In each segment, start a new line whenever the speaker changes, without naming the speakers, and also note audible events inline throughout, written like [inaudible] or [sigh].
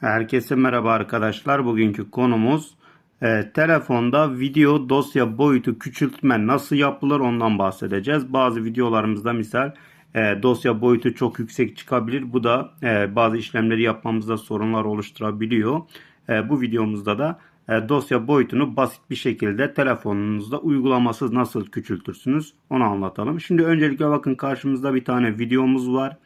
Herkese merhaba arkadaşlar. Bugünkü konumuz e, telefonda video dosya boyutu küçültme nasıl yapılır ondan bahsedeceğiz. Bazı videolarımızda misal e, dosya boyutu çok yüksek çıkabilir. Bu da e, bazı işlemleri yapmamızda sorunlar oluşturabiliyor. E, bu videomuzda da e, dosya boyutunu basit bir şekilde telefonunuzda uygulamasız nasıl küçültürsünüz onu anlatalım. Şimdi öncelikle bakın karşımızda bir tane videomuz var.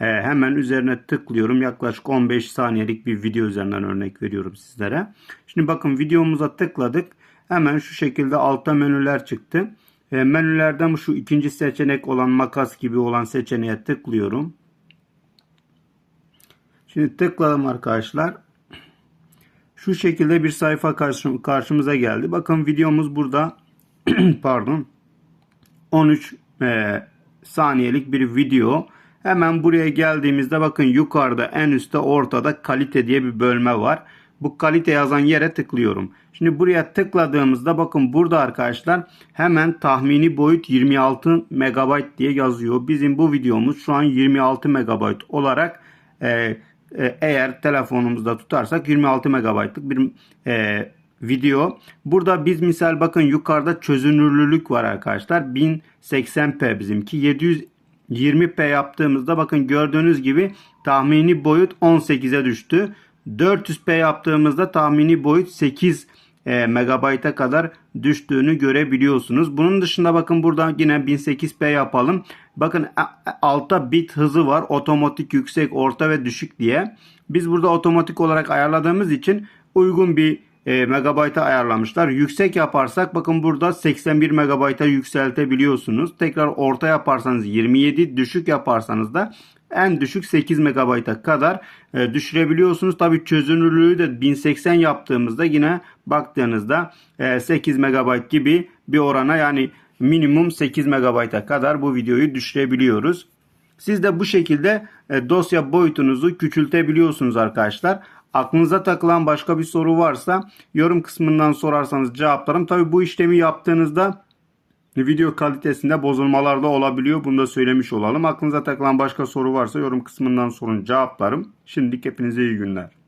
Ee, hemen üzerine tıklıyorum. Yaklaşık 15 saniyelik bir video üzerinden örnek veriyorum sizlere. Şimdi bakın videomuza tıkladık. Hemen şu şekilde altta menüler çıktı. Ee, menülerden şu ikinci seçenek olan makas gibi olan seçeneğe tıklıyorum. Şimdi tıkladım arkadaşlar. Şu şekilde bir sayfa karşı- karşımıza geldi. Bakın videomuz burada [clears throat] pardon 13 e, saniyelik bir video. Hemen buraya geldiğimizde bakın yukarıda en üstte ortada kalite diye bir bölme var. Bu kalite yazan yere tıklıyorum. Şimdi buraya tıkladığımızda bakın burada arkadaşlar hemen tahmini boyut 26 MB diye yazıyor. Bizim bu videomuz şu an 26 MB olarak e, e, eğer telefonumuzda tutarsak 26 MB'lık bir e, video. Burada biz misal bakın yukarıda çözünürlülük var arkadaşlar. 1080p bizimki. 720p yaptığımızda bakın gördüğünüz gibi tahmini boyut 18'e düştü. 400p yaptığımızda tahmini boyut 8 e, megabayta kadar düştüğünü görebiliyorsunuz. Bunun dışında bakın burada yine 1008p yapalım. Bakın a- a- altta bit hızı var. Otomatik yüksek, orta ve düşük diye. Biz burada otomatik olarak ayarladığımız için uygun bir e, megabayta ayarlamışlar. Yüksek yaparsak bakın burada 81 megabayta yükseltebiliyorsunuz. Tekrar orta yaparsanız 27, düşük yaparsanız da en düşük 8 megabayta kadar e, düşürebiliyorsunuz. Tabi çözünürlüğü de 1080 yaptığımızda yine baktığınızda e, 8 megabayt gibi bir orana yani minimum 8 megabayta kadar bu videoyu düşürebiliyoruz. Siz de bu şekilde e, dosya boyutunuzu küçültebiliyorsunuz arkadaşlar. Aklınıza takılan başka bir soru varsa yorum kısmından sorarsanız cevaplarım. Tabi bu işlemi yaptığınızda video kalitesinde bozulmalar da olabiliyor. Bunu da söylemiş olalım. Aklınıza takılan başka soru varsa yorum kısmından sorun cevaplarım. Şimdilik hepinize iyi günler.